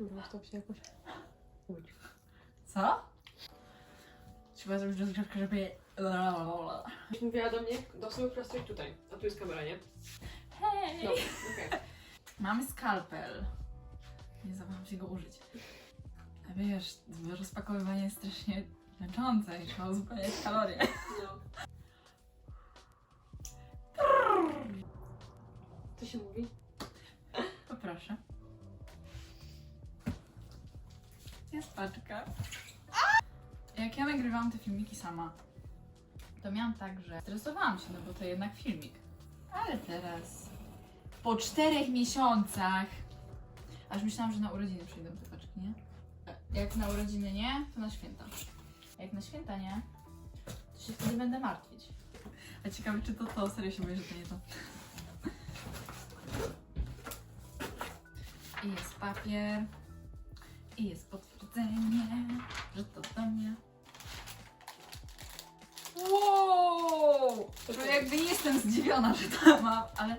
Zostaw się jakoś. Chodź. Co? Trzeba zrobić rozgrzewkę, żeby... Byś mówiła do mnie, do sobie prostuj tutaj. A tu jest kamera, nie? Hej! Dobra, okej. Mamy skalpel. Nie zapomnę się go użyć. A wiesz, rozpakowywanie jest strasznie męczące i trzeba uzupełniać kalorie. No. Co się mówi? Poproszę. Jest paczka. Jak ja nagrywałam te filmiki sama, to miałam tak, że stresowałam się, no bo to jednak filmik. Ale teraz, po czterech miesiącach, aż myślałam, że na urodziny przyjdą te paczki, nie? Jak na urodziny nie, to na święta. Jak na święta nie, to się wtedy będę martwić. A ciekawe, czy to to, serio się boję, że to nie to. I jest papier. I jest potwierdzenie, że to do mnie. Wow! To jakby nie jestem zdziwiona, że to mam, ale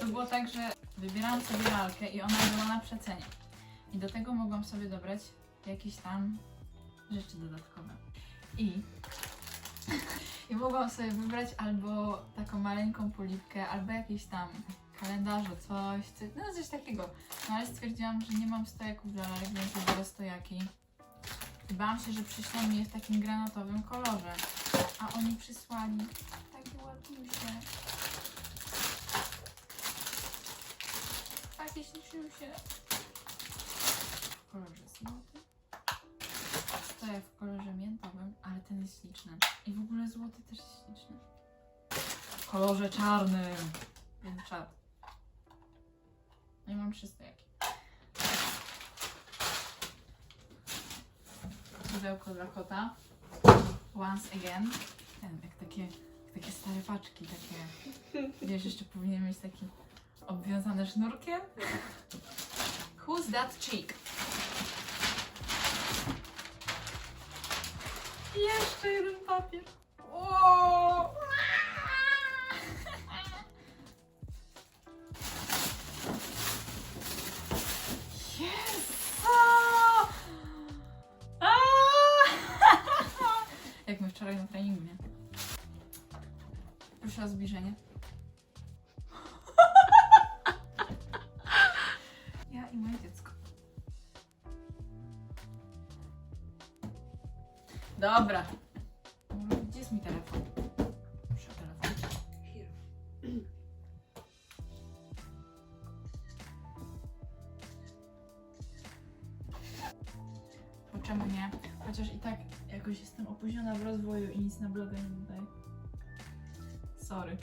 to było tak, że wybierałam sobie lalkę i ona była na przecenie. I do tego mogłam sobie dobrać jakieś tam rzeczy dodatkowe. I, I mogłam sobie wybrać albo taką maleńką polipkę, albo jakieś tam kalendarze, coś, coś, no coś takiego. No ale stwierdziłam, że nie mam stojaków dla lalek, więc wybiorę stojaki. Bałam się, że przyślą mi je w takim granatowym kolorze. A oni przysłali takie ładniusie. Takie śliczniusie. W kolorze złoty. Stojak w kolorze miętowym, ale ten jest śliczny. I w ogóle złoty też jest śliczny. W kolorze czarnym. Pudełko dla kota. Once again. Ten, jak takie, jak takie stare paczki, takie. Wiesz, jeszcze powinien mieć taki obwiązany sznurkiem. Who's that chick? Jeszcze jeden papier. Wow! Wczoraj na treningu, nie? Proszę o zbliżenie. Ja i moje dziecko. Dobra. Chociaż i tak jakoś jestem opóźniona w rozwoju i nic na bloga nie dodaję. Sorry.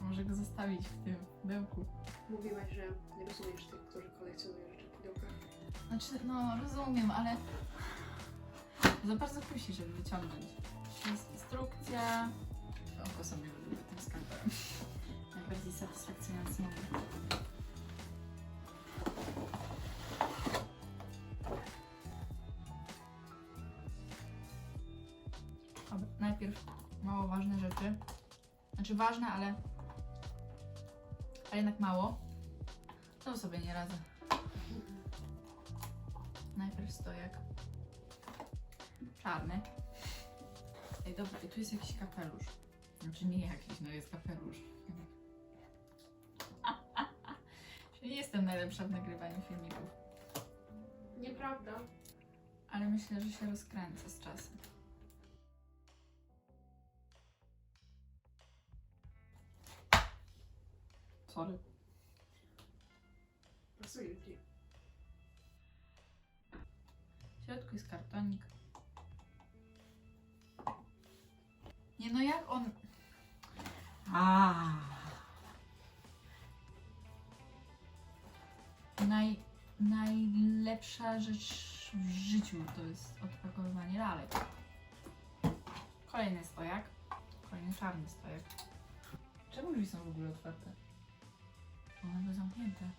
Może go zostawić w tym pudełku. Mówiłaś, że nie rozumiesz tych, którzy kolekcjonują rzeczy w pudełkach. Znaczy, no rozumiem, ale za bardzo kusi, żeby wyciągnąć. Jest instrukcja. Oko sobie lubię tym skalpelem. Najbardziej satysfakcjonujący moment. Najpierw mało ważne rzeczy. Znaczy ważne, ale, ale jednak mało. To sobie nie radzę. Najpierw stojak. Czarny. Ej, dobra, i tu jest jakiś kapelusz. Znaczy nie jakiś, no jest kapelusz. Czyli nie jestem najlepsza w nagrywaniu filmików. Nieprawda. Ale myślę, że się rozkręcę z czasem. Sorry. Pasuje ci. W środku jest kartonik. Nie no jak on... A. Naj, najlepsza rzecz w życiu to jest odpakowywanie lalek. Kolejny stojak. Kolejny czarny stojak. Czemu drzwi są w ogóle otwarte? One były zamknięte.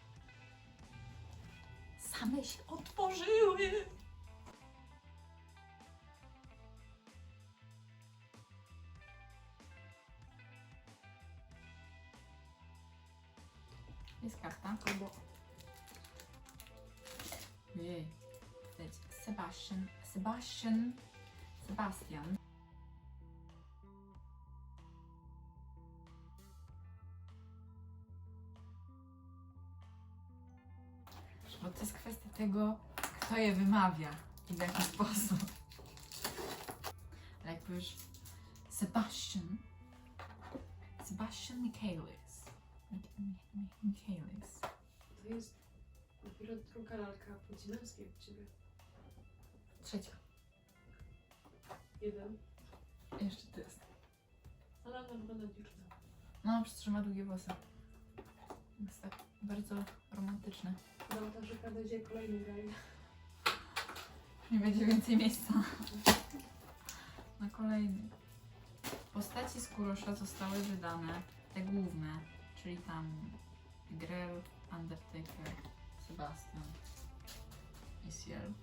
Same się otworzyły! Jest karta. Albo Sebastian, Sebastian, Sebastian. Tego, kto je wymawia i w jaki sposób. Ale jak powiesz Sebastian, Sebastian Michaelis. Michaelis. To jest dopiero druga lalka podziemskiej u ciebie. Trzecia. Jeden. Jeszcze to jest. Ale ona wygląda dziwnie. No, przecież ma długie włosy. Jest tak bardzo romantyczne. No to, że prawda idzie kolejny gaj. Nie będzie więcej miejsca na kolejny. Postaci z Kurosza zostały wydane, te główne, czyli tam Grell, Undertaker, Sebastian i Ciel.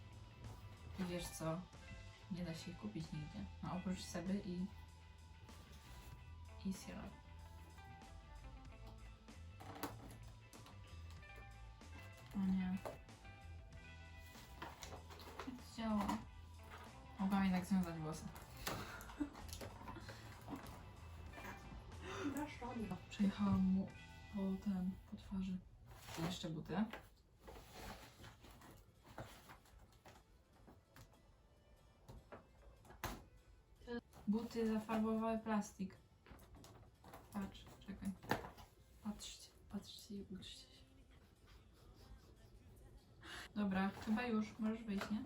I wiesz co? Nie da się ich kupić nigdzie. No oprócz Seby i i Ciela. O nie. To działa? Mogłam jednak związać włosy. Dasz. Przejechałam mu po ten, po twarzy. Jeszcze buty. Buty zafarbowały plastik. Patrz, czekaj. Patrzcie, patrzcie i uczcie. Dobra, chyba już. Możesz wyjść, nie?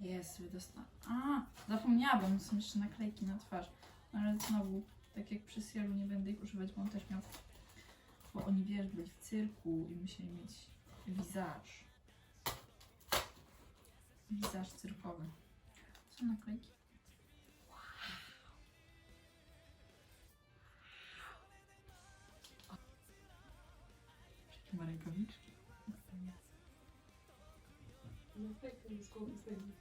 Jest, wydostałam. A, zapomniałabym, są jeszcze naklejki na twarz. No ale znowu, tak jak przy Sielu nie będę ich używać, bo on też miał. Bo oni wiesz, byli w cyrku i musieli mieć wizaż. Wizaż cyrkowy. Są naklejki. Jakie ma rękawiczki. No tak, to jest zdejmie.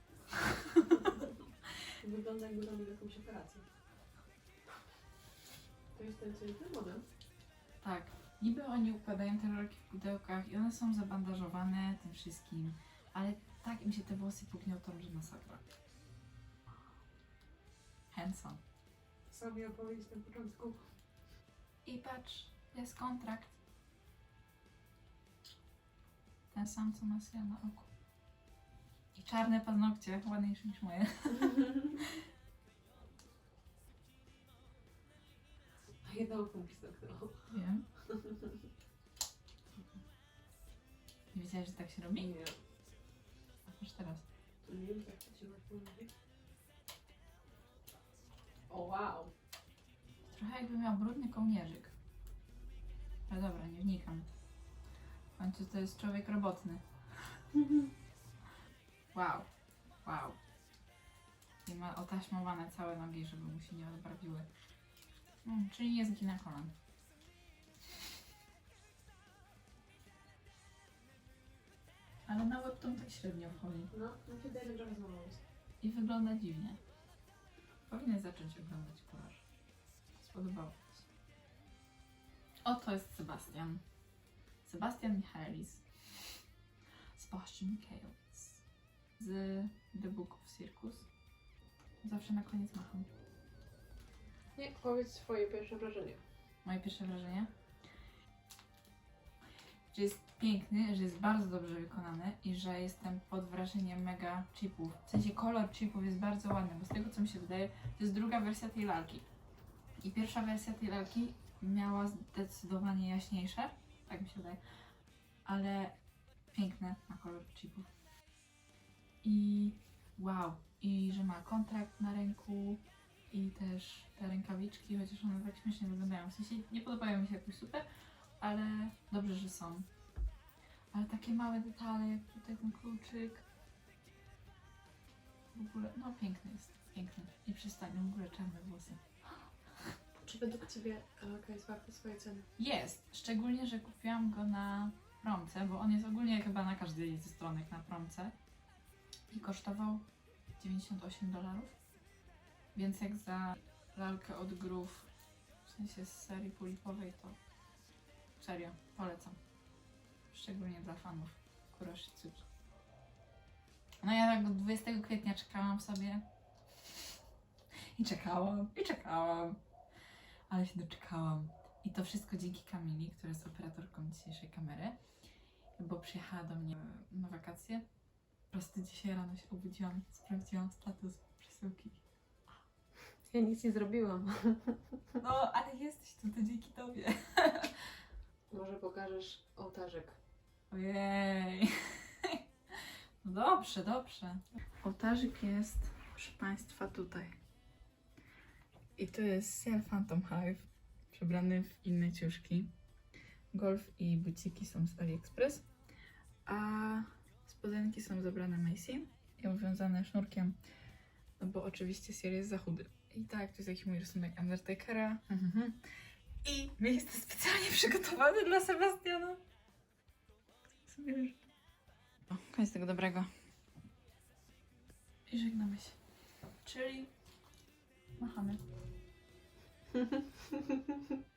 Wygląda jakby robił jakąś operację. To jest ten, co jest demonem. Tak. Niby oni układają te rolki w pudełkach i one są zabandażowane tym wszystkim, ale tak im się te włosy pogniotą, że masakra. Handsome. Sam miał powiedzieć na początku. I patrz, jest kontrakt. Ten sam, co ma Sia na oku. I czarne paznokcie, ładniejsze niż moje. A jedno oko mi staknęło. Wiem. Nie wiedziałeś, że tak się robi? Nie. Patrz teraz. Nie wiem, jak to się mówi. O wow. Trochę jakby miał brudny kołnierzyk. Ale dobra, nie wnikam. W końcu to jest człowiek robotny. Wow. Wow. I ma otaśmowane całe nogi, żeby mu się nie odbarwiły. Mm, czyli nie zgina kolan. Ale na łeb to tak średnio wchodzi. No, jest. I wygląda dziwnie. Powinien zacząć oglądać kolaż. Spodobało mi się. O, to jest Sebastian. Sebastian Michaelis. Sebastian Michaelis. Z The Book of Circus. Zawsze na koniec macham. Nie, powiedz swoje pierwsze wrażenie. Moje pierwsze wrażenie? Że jest piękny, że jest bardzo dobrze wykonany i że jestem pod wrażeniem mega chipów. W sensie kolor chipów jest bardzo ładny, bo z tego co mi się wydaje, to jest druga wersja tej lalki. I pierwsza wersja tej lalki miała zdecydowanie jaśniejsze, tak mi się wydaje, ale piękne ma kolor chipów. I wow, i że ma kontrakt na ręku, i też te rękawiczki, chociaż one tak śmiesznie wyglądają. W sensie nie podobają mi się jakoś super, ale dobrze, że są. Ale takie małe detale, jak tutaj ten kluczyk. W ogóle, no piękny jest, piękny. I przystań, w ogóle czarne włosy. Czy według Ciebie lalka jest warta swojej ceny? Jest, szczególnie, że kupiłam go na promce, bo on jest ogólnie chyba na każdej ze stronek na promce. I kosztował 98 dolarów. Więc jak za lalkę od grów, w sensie z serii polipowej, to serio, polecam. Szczególnie dla fanów Kurashitsuki. No ja tak do 20 kwietnia czekałam sobie. I czekałam, i czekałam. Ale się doczekałam. I to wszystko dzięki Kamili, która jest operatorką dzisiejszej kamery. Bo przyjechała do mnie na wakacje. Po prostu dzisiaj rano się obudziłam, sprawdziłam status przesyłki. Ja nic nie zrobiłam. No, ale jesteś tu, to dzięki tobie. Może pokażesz ołtarzyk. Ojej. No dobrze, dobrze. Ołtarzyk jest, proszę Państwa, tutaj. I to jest Seal Phantom Hive, przebrany w inne ciuszki. Golf i buciki są z AliExpress, a spodenki są zebrane Macy i uwiązane sznurkiem, no bo oczywiście Seal jest za chudy. I tak, to jest jakiś mój rysunek Undertakera. Mhm. I miejsce specjalnie przygotowane dla Sebastiana. O, koniec tego dobrego. I żegnamy się. Czyli machamy.